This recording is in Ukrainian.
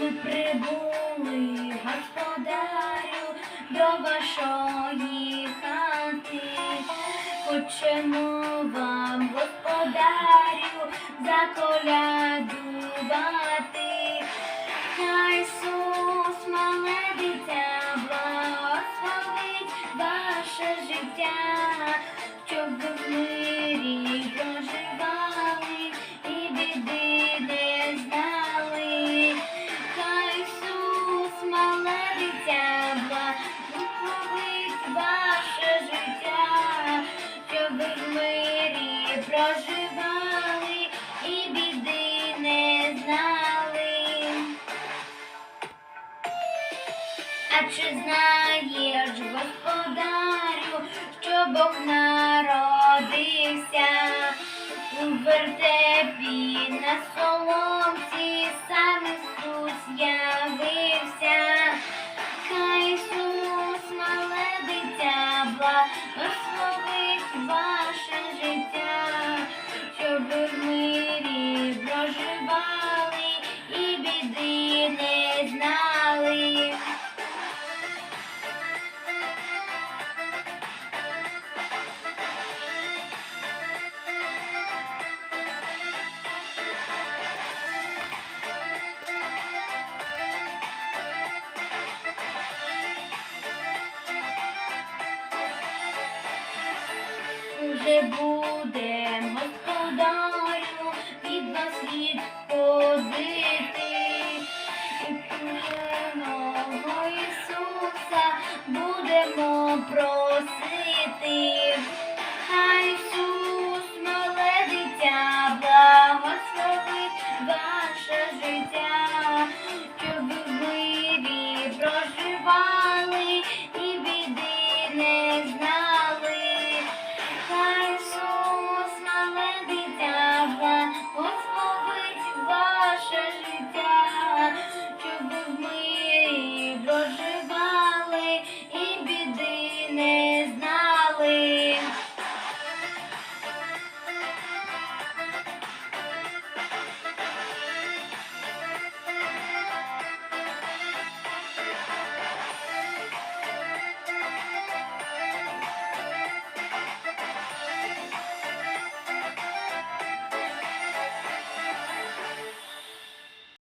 Ми прибули, господарю, до вашої хати. Хочемо вам, господарю, заколядувати. Хай Ісус, мале дитя, благословить ваше життя, щоб ви проживали і біди не знали. А чи знаєш, господарю, що Бог народився у вертепі на соломці, сам Ісус явився. завжди будем господарю під вас відходити. І пленого Ісуса будемо просити. Хай Ісус, мале дитя, благословить ваше життя, щоб ви в.